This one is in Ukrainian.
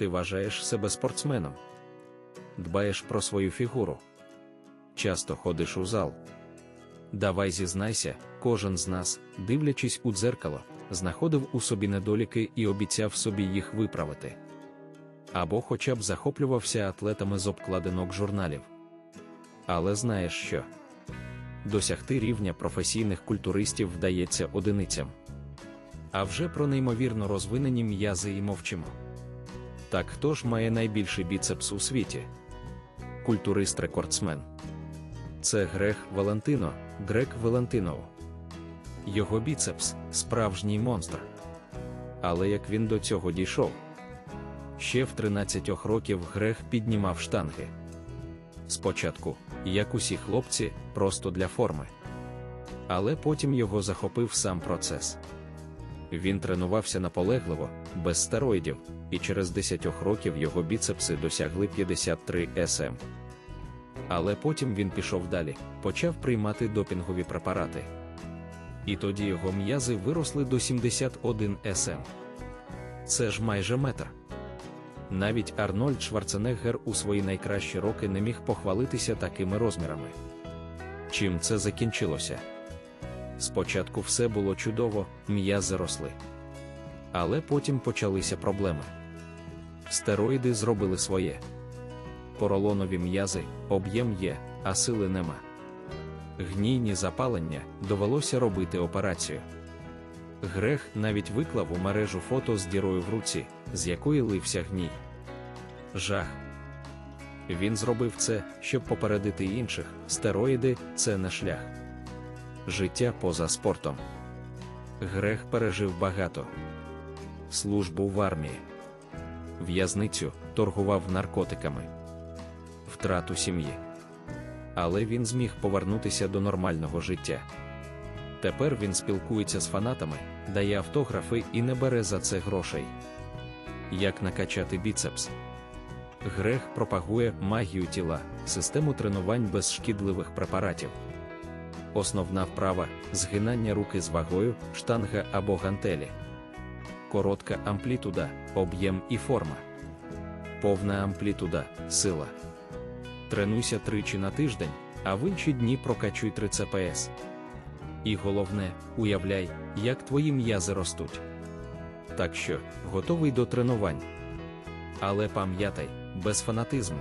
Ти вважаєш себе спортсменом, дбаєш про свою фігуру. Часто ходиш у зал. Давай зізнайся, кожен з нас, дивлячись у дзеркало, знаходив у собі недоліки і обіцяв собі їх виправити. Або хоча б захоплювався атлетами з обкладинок журналів. Але знаєш що? Досягти рівня професійних культуристів вдається одиницям. А вже про неймовірно розвинені м'язи і мовчимо. Так хто ж має найбільший біцепс у світі? Культурист-рекордсмен. Це Грег Валентино, Грек Валентинов. Його біцепс справжній монстр. Але як він до цього дійшов? Ще в 13 років Грег піднімав штанги. Спочатку, як усі хлопці, просто для форми. Але потім його захопив сам процес. Він тренувався наполегливо, без стероїдів, і через 10 років його біцепси досягли 53 см. Але потім він пішов далі, почав приймати допінгові препарати. І тоді його м'язи виросли до 71 см. Це ж майже метр. Навіть Арнольд Шварценеггер у свої найкращі роки не міг похвалитися такими розмірами. Чим це закінчилося? Спочатку все було чудово, м'язи росли. Але потім почалися проблеми. Стероїди зробили своє. Поролонові м'язи, об'єм є, а сили нема. Гнійні запалення довелося робити операцію. Грех навіть виклав у мережу фото з дірою в руці, з якої лився гній. Жах. Він зробив це, щоб попередити інших, стероїди це не шлях. Життя поза спортом. Грех пережив багато. Службу в армії, в'язницю торгував наркотиками, втрату сім'ї. Але він зміг повернутися до нормального життя. Тепер він спілкується з фанатами, дає автографи і не бере за це грошей. Як накачати біцепс? Грех пропагує магію тіла, систему тренувань без шкідливих препаратів. Основна вправа згинання руки з вагою, штанга або гантелі. Коротка амплітуда, об'єм і форма. Повна амплітуда, сила. Тренуйся тричі на тиждень, а в інші дні прокачуй 3 ЦПС. І головне, уявляй, як твої м'язи ростуть. Так що, готовий до тренувань. Але пам'ятай, без фанатизму.